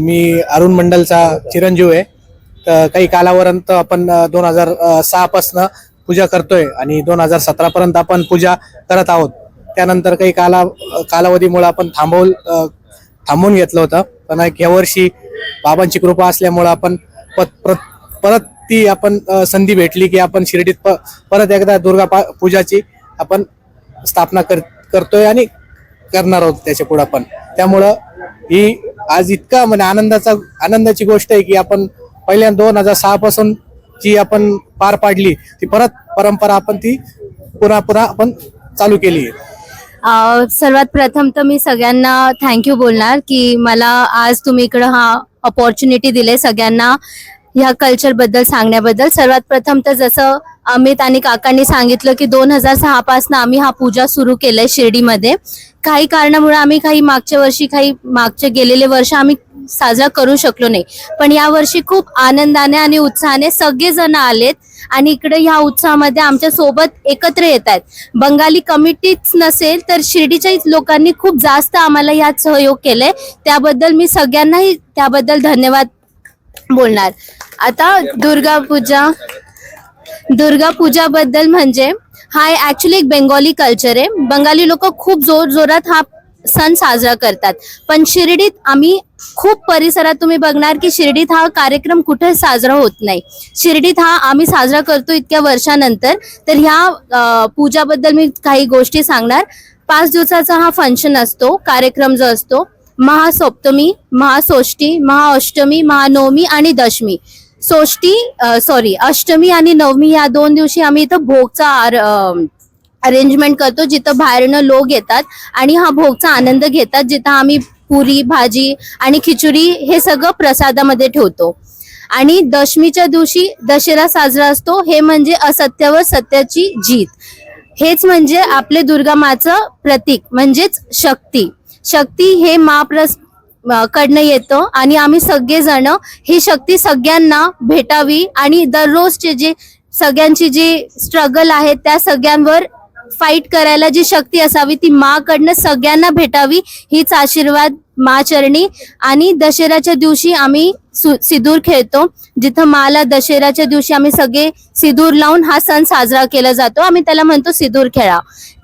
मी अरुण मंडलचा चिरंजीव आहे. तर काही कालापर्यंत आपण दोन हजार सहापासनं पूजा करतोय आणि दोन हजार सतरापर्यंत आपण पूजा करत आहोत. त्यानंतर काही काला कालावधीमुळे आपण थांबवून थांबवून घेतलं होतं. पण एक यावर्षी बाबांची कृपा असल्यामुळं आपण परत परत ती आपण संधी भेटली की आपण शिर्डीत प- परत एकदा दुर्गा पा- पूजाची आपण स्थापना कर करतोय आणि करणार आहोत त्याच्या पुढे पण त्यामुळं ही आज इतका म्हणजे आनंदाचा आनंदाची गोष्ट आहे की आपण पहिल्या दोन हजार सहा पासून जी आपण पार पाडली ती परत परंपरा आपण ती पुन्हा पुन्हा आपण चालू केली आहे. सर्वात प्रथम तर मी सगळ्यांना थँक्यू बोलणार की मला आज तुम्ही इकडं हा अपॉर्च्युनिटी दिले सगळ्यांना. ह्या कल्चरबद्दल सांगण्याबद्दल. सर्वात प्रथम तर जसं अमित आणि काकांनी सांगितलं की दोन हजार सहा पासून आम्ही हा पूजा सुरू केलंय शिर्डीमध्ये. काही कारणामुळे आम्ही काही मागच्या वर्षी काही मागचे गेलेले वर्ष आम्ही साजरा करू शकलो नाही. पण या वर्षी खूप आनंदाने आणि उत्साहाने सगळेजण आलेत आणि इकडे ह्या उत्साहामध्ये आमच्यासोबत एकत्र येत आहेत. बंगाली कमिटीच नसेल तर शिर्डीच्याही लोकांनी खूप जास्त आम्हाला यात सहयोग केलाय. त्याबद्दल मी सगळ्यांनाही त्याबद्दल धन्यवाद बोलणार. आता दुर्गा पूजा. दुर्गा पूजा बद्दल म्हणजे हा ऍक्च्युली एक बेंगॉली कल्चर आहे. बंगाली लोक खूप जोर जोरात हा सण साजरा करतात. पण शिर्डीत आम्ही खूप परिसरात तुम्ही बघणार की शिर्डीत हा कार्यक्रम कुठे साजरा होत नाही. शिर्डीत हा आम्ही साजरा करतो इतक्या वर्षानंतर. तर ह्या पूजाबद्दल मी काही गोष्टी सांगणार. पाच दिवसाचा हा फंक्शन असतो कार्यक्रम जो असतो. महासप्तमी महासोष्टी महाअष्टमी महानवमी आणि दशमी. सोष्टी सॉरी अष्टमी आणि नवमी या दोन दिवशी आम्ही इथं भोगचा अरेंजमेंट करतो जिथं बाहेरनं लोक येतात आणि हा भोगचा आनंद घेतात जिथं आम्ही पुरी भाजी आणि खिचडी हे सगळं प्रसादामध्ये ठेवतो. आणि दशमीच्या दिवशी दशेरा साजरा असतो हे म्हणजे असत्यावर सत्याची जीत. हेच म्हणजे आपले दुर्गा माचं प्रतीक म्हणजेच शक्ती. शक्ती हे महाप्रस कडनं येतं आणि आम्ही सगळेजण ही शक्ती सगळ्यांना भेटावी आणि दररोजचे जे सगळ्यांची जी स्ट्रगल आहे त्या सगळ्यांवर फाईट करायला जी शक्ती असावी ती माकडनं सगळ्यांना भेटावी हीच आशीर्वाद मा चरणी आणि दशेराच्या दिवशी आम्ही सु- खेळतो जिथं माला दशेराच्या दिवशी आम्ही सगळे सिदूर लावून हा सण साजरा केला जातो. आम्ही त्याला म्हणतो सिदूर खेळा.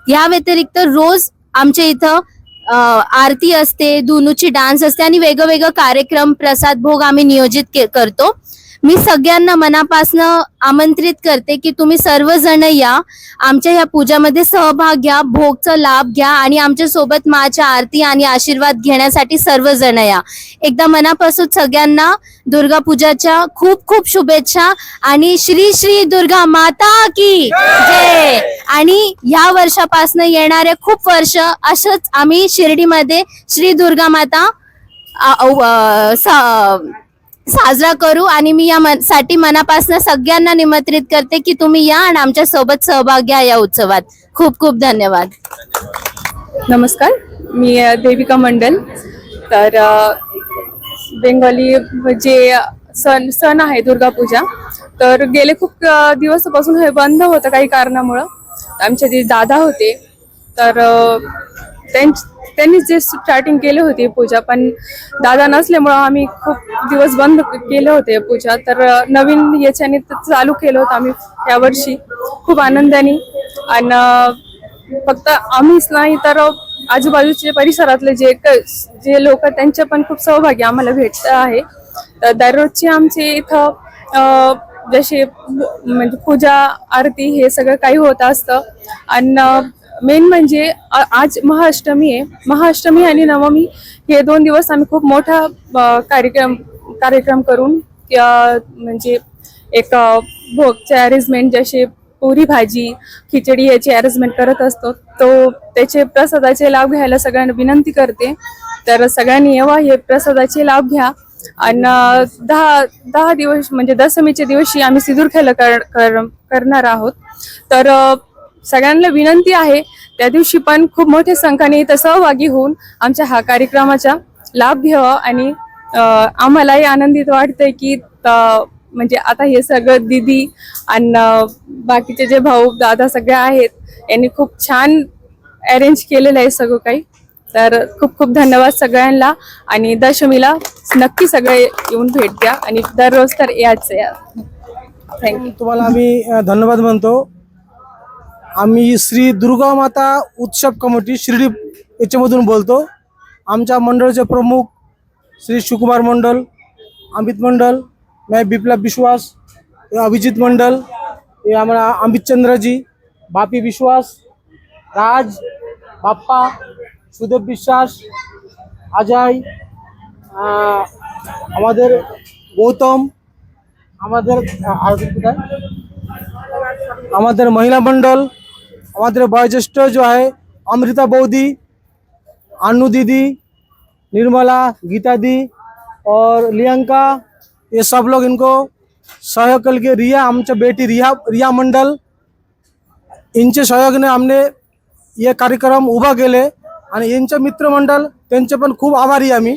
या व्यतिरिक्त रोज आमच्या इथं आरती असते दुनूची डान्स असते आणि वेगवेगळं कार्यक्रम प्रसाद भोग आम्ही नियोजित करतो. मी सगळ्यांना मनापासनं आमंत्रित करते की तुम्ही सर्वजण या. आमच्या ह्या पूजामध्ये सहभाग घ्या भोगचा लाभ घ्या आणि आमच्यासोबत माच्या आरती आणि आशीर्वाद घेण्यासाठी सर्वजण या. एकदा मनापासून सगळ्यांना दुर्गा पूजाच्या खूप खूप शुभेच्छा आणि श्री श्री दुर्गा माता की जय. आणि ह्या वर्षापासून येणारे खूप वर्ष असंच आम्ही शिर्डीमध्ये श्री दुर्गा माता आ- सा- साजरा करू आणि मी या मन- साठी मनापासून सगळ्यांना निमंत्रित करते की तुम्ही या आणि आमच्यासोबत सहभाग घ्या या उत्सवात. खूप खूप धन्यवाद. नमस्कार मी देविका मंडल. तर अ, बेंगॉली जे सण सण आहे दुर्गापूजा तर गेले खूप दिवसापासून हे बंद होतं काही कारणामुळं. आमचे जे दादा होते तर त्यांनी जे स्टार्टिंग केले होते पूजा पण दादा नसल्यामुळं आम्ही खूप दिवस बंद केले होते पूजा. तर नवीन याच्याने चालू केलं होतं आम्ही यावर्षी खूप आनंदाने. आणि फक्त आम्हीच नाही तर आजूबाजूचे परिसरातले जे जे लोक त्यांचे पण खूप सहभागी आम्हाला भेटत आहे. तर दररोजची आमची इथं जशी जसे म्हणजे पूजा आरती हे सगळं काही होत असतं. आणि मेन म्हणजे आज महाअष्टमी आहे. महाअष्टमी आणि नवमी हे दोन दिवस आम्ही खूप मोठा कार्यक्रम कार्यक्रम करून म्हणजे एक भोगचे अरेंजमेंट जसे पुरी भाजी खिचडी याची अरेंजमेंट करत असतो. तो त्याचे प्रसादाचे लाभ घ्यायला सगळ्यांना विनंती करते. तर सगळ्यांनी येवा हे प्रसादाचे लाभ घ्या. आणि दहा दहा दिवस म्हणजे दशमीच्या दिवशी आम्ही सिंदूर खेळ कर, कर, करणार आहोत. तर सगळ्यांना विनंती आहे त्या दिवशी पण खूप मोठ्या संख्येने इथं सहभागी होऊन आमच्या हा कार्यक्रमाचा लाभ घ्यावा आणि आम्हालाही आनंदित वाटतंय की म्हणजे आता हे सगळं दिदी आणि बाकीचे जे भाऊ दादा सगळे आहेत यांनी खूप छान अरेंज केलेलं आहे सगळं काही. तर खूप खूप धन्यवाद सगळ्यांना आणि दशमीला नक्की सगळे येऊन भेट द्या आणि दररोज तर याच या थँक्यू तुम्हाला आम्ही धन्यवाद म्हणतो. आम्ही श्री दुर्गा माता उत्सव कमिटी शिर्डी याच्यामधून बोलतो आमच्या मंडळाचे प्रमुख श्री शिवकुमार मंडल अमित मंडल मैं बिप्लब विश्वास हे अभिजित मंडल हे आम्हाला अमित चंद्रजी बापी विश्वास রাজ বাপ্পা সুদেব বিশ্বাস অজয় আহ, আমাদের গৌতম আমাদের আহ, আর কোথায়? আমাদের মহিলা मंडल हमारे बायोज्येष्ठ जो है अमृता बौदी अनु दीदी निर्मला गीता दी और लियंका ये सब लोग इनको सहयोग करके रिया आमच्या बेटी रिया रिया मंडल यांचे सहयोग ने आमने ये कार्यक्रम उभा केले आणि यांचे मित्रमंडळ त्यांचे पण खूप आभारी आम्ही.